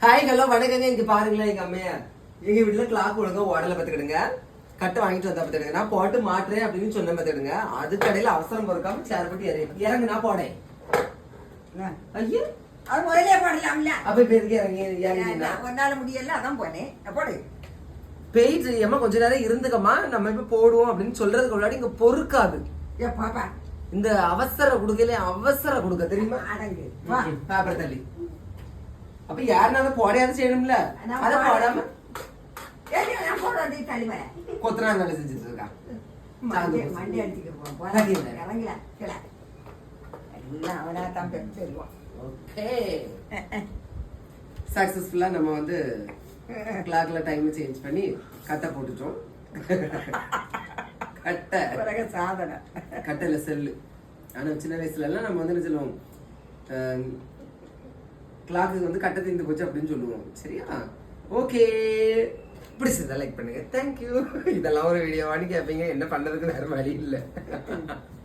Hi hello வணக்கங்க. இங்க பாருங்களேன் எங்க அம்மையா எங்க வீட்டுல கிளாக் ஒழுங்கா ஓடல பாத்துக்கிடுங்க கட்டை வாங்கிட்டு வந்தா பாத்துக்கிடுங்க நான் போட்டு மாட்டுறேன் அப்படின்னு சொன்ன பாத்துக்கிடுங்க அது கடையில அவசரம் பொறுக்காம சேர் போட்டு இறங்கி இறங்கு நான் போனேன் ஐயோ. அது முதலே போடலாம்ல. அப்ப இப்ப எதுக்கு இறங்கி ஒன்னால முடியல அதான் போனேன். போடு. பெய்ட் ஏமா கொஞ்ச நேரம் இருந்துக்கம்மா. நம்ம இப்ப போடுவோம் அப்படின்னு சொல்றதுக்கு முன்னாடி இங்க பொறுக்காது. ஏ பாப்பா. இந்த அவசர கொடுக்கல அவசர கொடுக்க தெரியுமா? அடங்கு வா. பேப்பர் தள்ளி. இறங்கல கிள எல்லாம் அவனா தான் பெண் சொல்லுவான் ஓகே சக்சஸ்ஃபுல்லா நம்ம வந்து கிளாக்ல டைம் சேஞ்ச் பண்ணி கட்டை போட்டுட்டோம் கட்டை சாதனை கட்டையில செல்லு ஆனா சின்ன வயசுல எல்லாம் நம்ம வந்து என்ன சொல்லுவோம் கிளாக்கு வந்து கட்ட தீர்ந்து போச்சு அப்படின்னு சொல்லுவோம். சரியா? ஓகே பிடிச்சதா லைக் பண்ணுங்க. தேங்க்யூ இதெல்லாம் ஒரு வீடியோவான்னு கேட்பீங்க என்ன பண்ணதுக்கு வேறு வழி இல்லை.